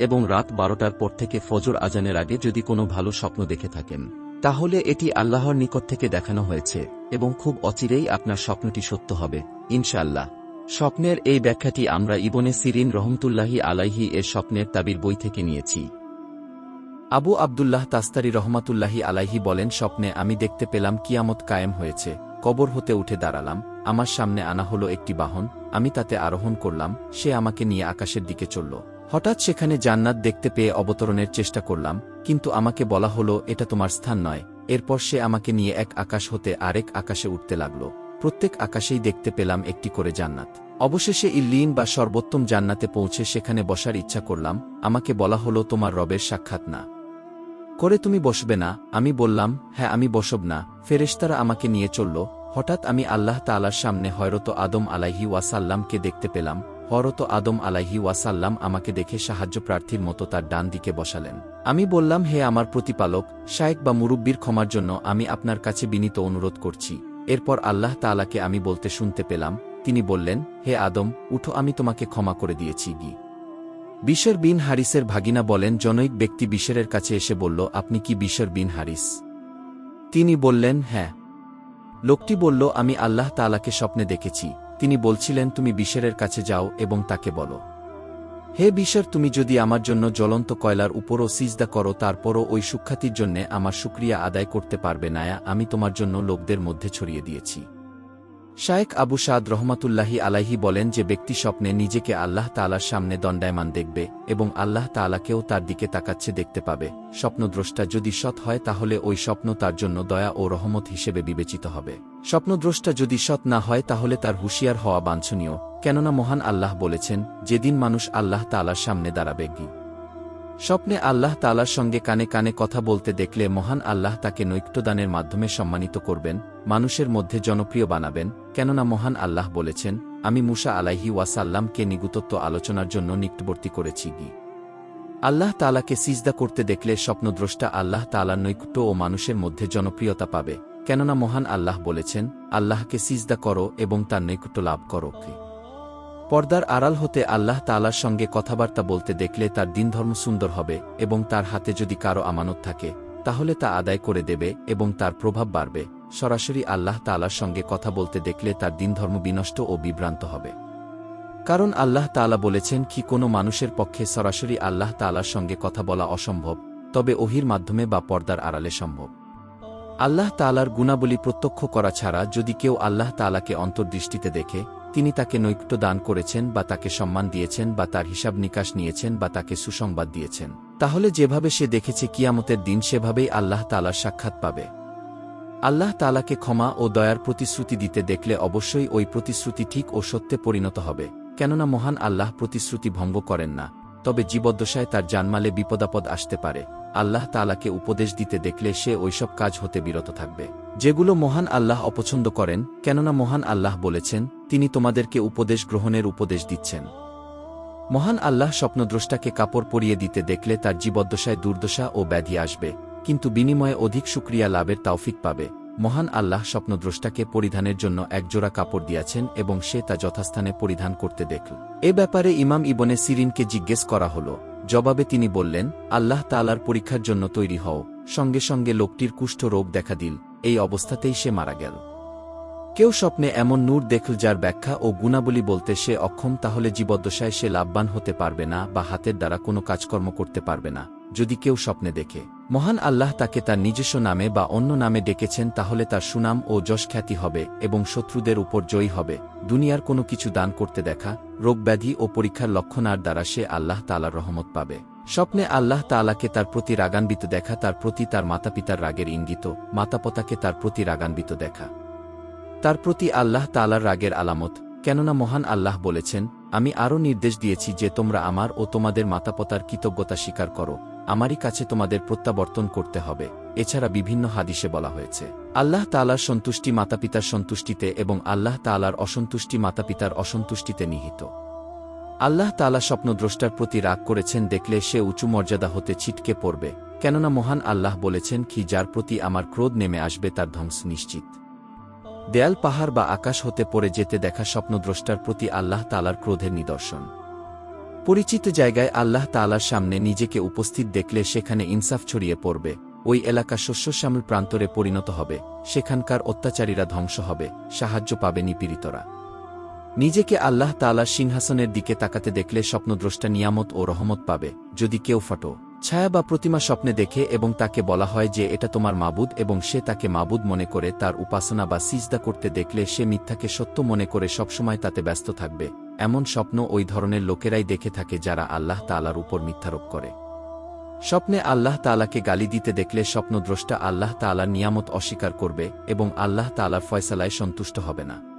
এবং রাত বারোটার পর থেকে ফজর আজানের আগে যদি কোনো ভালো স্বপ্ন দেখে থাকেন, তাহলে এটি আল্লাহর নিকট থেকে দেখানো হয়েছে, এবং খুব অচিরেই আপনার স্বপ্নটি সত্য হবে, ইনশাআল্লাহ। স্বপ্নের এই ব্যাখ্যাটি আমরা ইবনে সিরিন রহমতুল্লাহি আলাইহি এর স্বপ্নের তাবির বই থেকে নিয়েছি। আবু আবদুল্লাহ তাস্তারি রহমাতুল্লাহি আলাইহি বলেন, স্বপ্নে আমি দেখতে পেলাম কিয়ামত কায়েম হয়েছে, কবর হতে উঠে দাঁড়ালাম, আমার সামনে আনা হলো একটি বাহন, আমি তাতে আরোহণ করলাম, সে আমাকে নিয়ে আকাশের দিকে চলল। হঠাৎ সেখানে জান্নাত দেখতে পেয়ে অবতরণের চেষ্টা করলাম, কিন্তু আমাকে বলা হলো, এটা তোমার স্থান নয়। এরপর সে আমাকে নিয়ে এক আকাশ হতে আরেক আকাশে উঠতে লাগল। প্রত্যেক আকাশেই দেখতে পেলাম একটি করে জান্নাত। অবশেষে ইল্লিন বা সর্বোত্তম জান্নাতে পৌঁছে সেখানে বসার ইচ্ছা করলাম, আমাকে বলা হলো, তোমার রবের সাক্ষাৎ না। করে তুমি বসবে না? আমি বললাম হ্যাঁ আমি বসব না। ফেরেশতারা আমাকে নিয়ে চলল। হঠাৎ আমি আল্লাহ তালার সামনে হয়রত আদম আলাইহি ওয়াসাল্লামকে দেখতে পেলাম। হরত আদম আলাইহি ওয়াসাল্লাম আমাকে দেখে সাহায্য প্রার্থীর মতো তার ডান দিকে বসালেন। আমি বললাম, হে আমার প্রতিপালক, শায়েক বা মুরব্বীর ক্ষমার জন্য আমি আপনার কাছে বিনীত অনুরোধ করছি। এরপর আল্লাহ তালাকে আমি বলতে শুনতে পেলাম। তিনি বললেন, হে আদম, উঠো, আমি তোমাকে ক্ষমা করে দিয়েছি। গি। বিশর বিন হারিসের ভাগিনা বলেন, জনৈক ব্যক্তি বিশরের কাছে এসে বলল, আপনি কি বিশর বিন হারিস? তিনি বললেন হ্যাঁ। লোকটি বলল, আমি আল্লাহ তালাকে স্বপ্নে দেখেছি। তিনি বলছিলেন, তুমি বিশ্বের কাছে যাও এবং তাকে বলো। হে বিশ্বের তুমি যদি আমার জন্য জ্বলন্ত কয়লার উপরও সিজদা করো, তারপরও ওই সুখ্যাতির জন্যে আমার সুক্রিয়া আদায় করতে পারবে নায়া, আমি তোমার জন্য লোকদের মধ্যে ছড়িয়ে দিয়েছি। শায়েক আবু সাদ রহমাতুল্লাহি আলাইহি বলেন যে ব্যক্তি স্বপ্নে নিজেকে আল্লাহ তালার সামনে দণ্ডায়মান দেখবে এবং আল্লাহ তালাকেও তার দিকে তাকাচ্ছে দেখতে পাবে। স্বপ্নদ্রষ্টা যদি সৎ হয় তাহলে ওই স্বপ্ন তার জন্য দয়া ও রহমত হিসেবে বিবেচিত হবে। স্বপ্নদ্রষ্টা যদি সৎ না হয় তাহলে তার হুঁশিয়ার হওয়া বাঞ্ছনীয়, কেননা মহান আল্লাহ বলেছেন, যেদিন মানুষ আল্লাহ তালার সামনে দাঁড়াবে। গি স্বপ্নে আল্লাহ তালার সঙ্গে কানে কানে কথা বলতে দেখলে মহান আল্লাহ তাকে নৈক্যদানের মাধ্যমে সম্মানিত করবেন, মানুষের মধ্যে জনপ্রিয় বানাবেন কেননা মহান আল্লাহ বলেছেন, আমি মুসা আলাইহি ওয়াসাল্লামকে নিগুতত্ব আলোচনার জন্য নিকটবর্তী করেছি গি। আল্লাহ তালাকে সিজদা করতে দেখলে স্বপ্নদ্রষ্টা আল্লাহ তালার নৈকট্য ও মানুষের মধ্যে জনপ্রিয়তা পাবে। কেননা মহান আল্লাহ বলেছেন, আল্লাহকে সিজদা করো এবং তার নৈকট্য লাভ করো পর্দার আড়াল হতে আল্লাহ তালার সঙ্গে কথাবার্তা বলতে দেখলে তার দিনধর্ম সুন্দর হবে এবং তার হাতে যদি কারও আমানত থাকে, তাহলে তা আদায় করে দেবে এবং তার প্রভাব বাড়বে। সরাসরি আল্লাহ তালার সঙ্গে কথা বলতে দেখলে তার দিনধর্ম বিনষ্ট ও বিভ্রান্ত হবে। কারণ আল্লাহ তালা বলেছেন, কি কোনো মানুষের পক্ষে সরাসরি আল্লাহ তালার সঙ্গে কথা বলা অসম্ভব, তবে ওহির মাধ্যমে বা পর্দার আড়ালে সম্ভব। আল্লাহ তালার গুণাবলী প্রত্যক্ষ করা ছাড়া যদি কেউ আল্লাহ তালাকে অন্তর্দৃষ্টিতে দেখে, তিনি তাকে নৈক্য দান করেছেন বা তাকে সম্মান দিয়েছেন বা তার হিসাব নিকাশ নিয়েছেন বা তাকে সুসংবাদ দিয়েছেন, তাহলে যেভাবে সে দেখেছে কিয়ামতের দিন, সেভাবেই আল্লাহ তালার সাক্ষাৎ পাবে। আল্লাহ তালাকে ক্ষমা ও দয়ার প্রতিশ্রুতি দিতে দেখলে অবশ্যই ওই প্রতিশ্রুতি ঠিক ও সত্যে পরিণত হবে, কেননা মহান আল্লাহ প্রতিশ্রুতি ভঙ্গ করেন না, তবে জীবদ্দশায় তার জানমালে বিপদাপদ আসতে পারে, আল্লাহ তালাকে উপদেশ দিতে দেখলে সে ওইসব কাজ হতে বিরত থাকবে। যেগুলো মহান আল্লাহ অপছন্দ করেন, কেননা মহান আল্লাহ বলেছেন, তিনি তোমাদেরকে উপদেশ গ্রহণের উপদেশ দিচ্ছেন। মহান আল্লাহ স্বপ্নদ্রষ্টাকে কাপড় পরিয়ে দিতে দেখলে তার জীবদ্দশায় দুর্দশা ও ব্যাধি আসবে কিন্তু বিনিময়ে অধিক সুক্রিয়া লাভের তাওফিক পাবে। মহান আল্লাহ স্বপ্নদ্রষ্টাকে পরিধানের জন্য একজোড়া কাপড় দিয়াছেন এবং সে তা যথাস্থানে পরিধান করতে দেখল। এ ব্যাপারে ইমাম ইবনে সিরিনকে জিজ্ঞেস করা হল। জবাবে তিনি বললেন, আল্লাহ তালার পরীক্ষার জন্য তৈরি হও। সঙ্গে সঙ্গে লোকটির কুষ্ঠ রোগ দেখা দিল। এই অবস্থাতেই সে মারা গেল। কেউ স্বপ্নে এমন নূর দেখল যার ব্যাখ্যা ও গুণাবলী বলতে সে অক্ষম, তাহলে জীবদ্দশায় সে লাভবান হতে পারবে না বা হাতের দ্বারা কোনো কাজকর্ম করতে পারবে না। যদি কেউ স্বপ্নে দেখে। মহান আল্লাহ তাকে তার নিজস্ব নামে বা অন্য নামে ডেকেছেন তাহলে তার সুনাম ও যশখ্যাতি হবে এবং শত্রুদের উপর জয়ী হবে। দুনিয়ার কোনো কিছু দান করতে দেখা রোগব্যাধি ও পরীক্ষার লক্ষণার দ্বারা সে আল্লাহ তালার রহমত পাবে। স্বপ্নে আল্লাহ তালাকে তার প্রতি রাগান্বিত দেখা, তার প্রতি তার মাতাপিতার রাগের ইঙ্গিত, মাতাপতাকে তার প্রতি রাগান্বিত দেখা। তার প্রতি আল্লাহ তালার রাগের আলামত কেননা মহান আল্লাহ বলেছেন, আমি আরও নির্দেশ দিয়েছি যে তোমরা আমার ও তোমাদের মাতাপতার কৃতজ্ঞতা স্বীকার করো, আমারই কাছে তোমাদের প্রত্যাবর্তন করতে হবে, এছাড়া বিভিন্ন হাদিসে বলা হয়েছে। আল্লাহ তালার সন্তুষ্টি মাতাপিতার সন্তুষ্টিতে এবং আল্লাহ তালার অসন্তুষ্টি মাতাপিতার অসন্তুষ্টিতে নিহিত। আল্লাহ তালা স্বপ্নদ্রষ্টার প্রতি রাগ করেছেন দেখলে সে উঁচু মর্যাদা হতে ছিটকে পড়বে, কেননা মহান আল্লাহ বলেছেন, কি যার প্রতি আমার ক্রোধ নেমে আসবে তার ধ্বংস নিশ্চিত। দেয়াল পাহাড় বা আকাশ হতে পড়ে যেতে দেখা স্বপ্নদ্রষ্টার প্রতি আল্লাহ তালার ক্রোধের নিদর্শন। পরিচিত জায়গায় আল্লাহ তালার সামনে নিজেকে উপস্থিত দেখলে সেখানে ইনসাফ ছড়িয়ে পড়বে। ওই এলাকা শস্যশ্যামল প্রান্তরে পরিণত হবে, সেখানকার অত্যাচারীরা ধ্বংস হবে, সাহায্য পাবে নিপীড়িতরা। নিজেকে আল্লাহ তালার সিংহাসনের দিকে তাকাতে দেখলে স্বপ্নদ্রষ্টা নিয়ামত ও রহমত পাবে, যদি কেউ ফটো ছায়া বা প্রতিমা স্বপ্নে দেখে এবং তাকে বলা হয় যে এটা তোমার মাবুদ এবং সে তাকে মাবুদ মনে করে তার উপাসনা বা সিজদা করতে দেখলে সে মিথ্যাকে সত্য মনে করে সবসময় তাতে ব্যস্ত থাকবে। এমন স্বপ্ন ওই ধরনের লোকেরাই দেখে থাকে যারা আল্লাহ তালার উপর মিথ্যারোপ করে। স্বপ্নে আল্লাহ তালাকে গালি দিতে দেখলে স্বপ্নদ্রষ্টা আল্লাহ তালার নিয়ামত অস্বীকার করবে এবং আল্লাহ তালার ফয়সালায় সন্তুষ্ট হবে না।